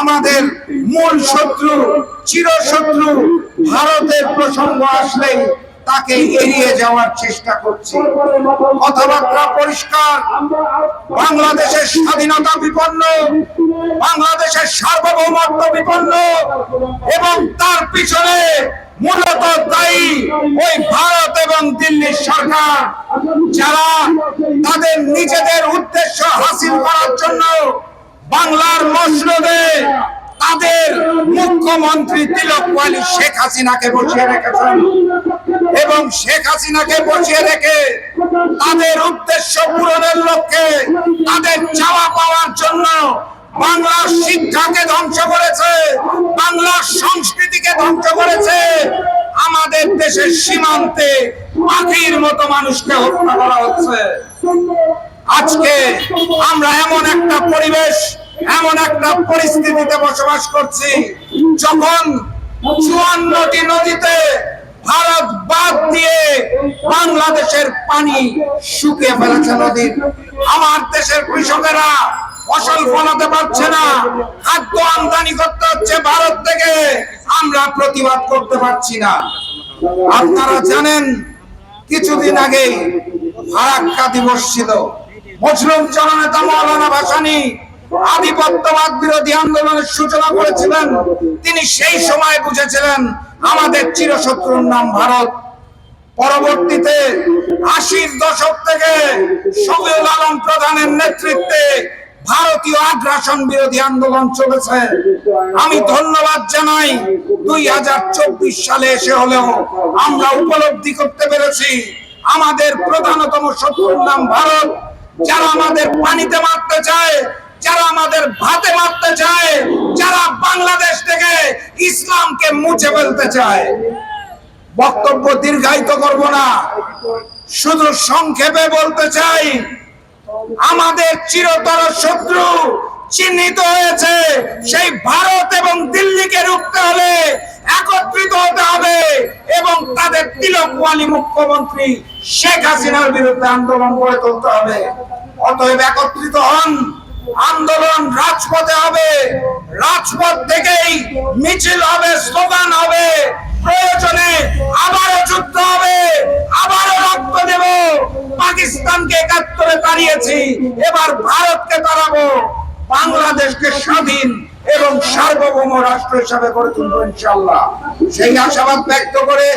আমাদের মূল শত্রু, চিরশত্রু ভারতের প্রসঙ্গ আসলেই তাকে এড়িয়ে যাওয়ার চেষ্টা করছে। কথাবার্তা পরিষ্কার, বাংলাদেশের স্বাধীনতা বিপন্ন, বাংলাদেশের সার্বভৌমত্ব বিপন্ন, এবং তার পিছনে মূলত দায়ী ওই ভারত এবং দিল্লির সরকার, যারা তাদের নিজেদের উদ্দেশ্য হাসিল করার জন্য বাংলার মসনদে তাদের মুখ্যমন্ত্রী তিলক ওয়ালি শেখ হাসিনাকে বসিয়ে রেখেছেন। এবং শেখ হাসিনাকে বসিয়ে রেখে তাদের উদ্দেশ্য পূরণের লক্ষ্যে তাদের চাওয়া পাওয়ার জন্য বাংলার শিক্ষাকে ধ্বংস করেছে, বাংলার সংস্কৃতিকে ধ্বংস করেছে। আমাদের দেশের সীমান্তে পাখির মতো মানুষকে হত্যা করা হচ্ছে। আজকে আমরা এমন একটা পরিবেশ এমন একটা পরিস্থিতিতে বসবাস করছি, যখন চুয়ান্নটি নদীতে ভারত বাদ দিয়ে বাংলাদেশের পানি শুকিয়ে ফেলেছে নদীর। আমার দেশের কৃষকেরা ফসল ফলাতে পারছে না, খাদ্য আমদানি করতে হচ্ছে ভারত থেকে। আমরা প্রতিবাদ করতে পারছি না। আপনারা জানেন, কিছুদিন আগে ফারাক্কা দিবস ছিল। মুসলিম জননেতা মৌলানা ভাসানী আধিপত্যবাদ বিরোধী আন্দোলনের সূচনা করেছিলেন। তিনি সেই সময় বুঝেছিলেন, আমাদের চিরশত্রুর নাম ভারত। পরবর্তীতে আশির দশক থেকে শফিউল আলম প্রধানের নেতৃত্বে ভারতীয় আগ্রাসন বিরোধী আন্দোলন চলেছে। আমি ধন্যবাদ জানাই, দুই হাজার চব্বিশ সালে এসে হলেও আমরা উপলব্ধি করতে পেরেছি, আমাদের প্রধানতম শত্রুর নাম ভারত। যারা আমাদের পানিতে মারতে চায় ভাতে মারতে চায়, যারা বাংলাদেশ থেকে ইসলামকে মুছে ফেলতে চায়। বক্তব্য দীর্ঘায়িত করব না। শুধু সংক্ষেপে বলতে চাই, আমাদের চিরতর শত্রু চিহ্নিত হয়েছে। সেই ভারত এবং দিল্লিকে রুখতে হলে একত্রিত হতে হবে এবং তাদের তিলকওয়ালি মুখ্যমন্ত্রী শেখ হাসিনার বিরুদ্ধে আন্দোলন গড়ে তুলতে হবে। অতএব একত্রিত হন। আন্দোলন রাজপথে হবে। রাজপথ থেকেই মিছিল হবে, স্লোগান হবে। প্রয়োজনে আবারও যুদ্ধ হবে। আবারও রক্ত দেব। পাকিস্তানকে একাত্তরে তাড়িয়েছি। এবার ভারতকে তাড়াবো। বাংলাদেশকে স্বাধীন এবং সার্বভৌম রাষ্ট্র হিসাবে গড়ে তুলবো ইনশাল্লাহ সেই আশাবাদ ব্যক্ত করে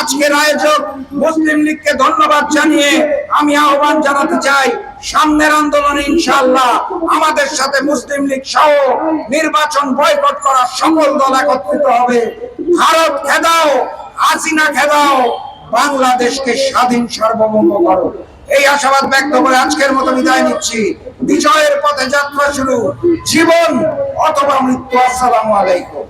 আজকের আয়োজক মুসলিম লীগকে ধন্যবাদ জানিয়ে আমি আহ্বান জানাতে চাই সামনের আন্দোলনে ইনশাআল্লাহ আমাদের সাথে মুসলিম লীগ সহ নির্বাচন বয়কট করা সকল দল একত্রিত হবে। ভারত খেদাও, হাসিনা খেদাও, বাংলাদেশকে স্বাধীন সার্বভৌম করো। এই আশাবাদ ব্যক্ত করে আজকের মতো বিদায় নিচ্ছি। বিজয়ের পথে যাত্রা শুরু। জীবন অথবা মৃত্যু, আসসালামু আলাইকুম।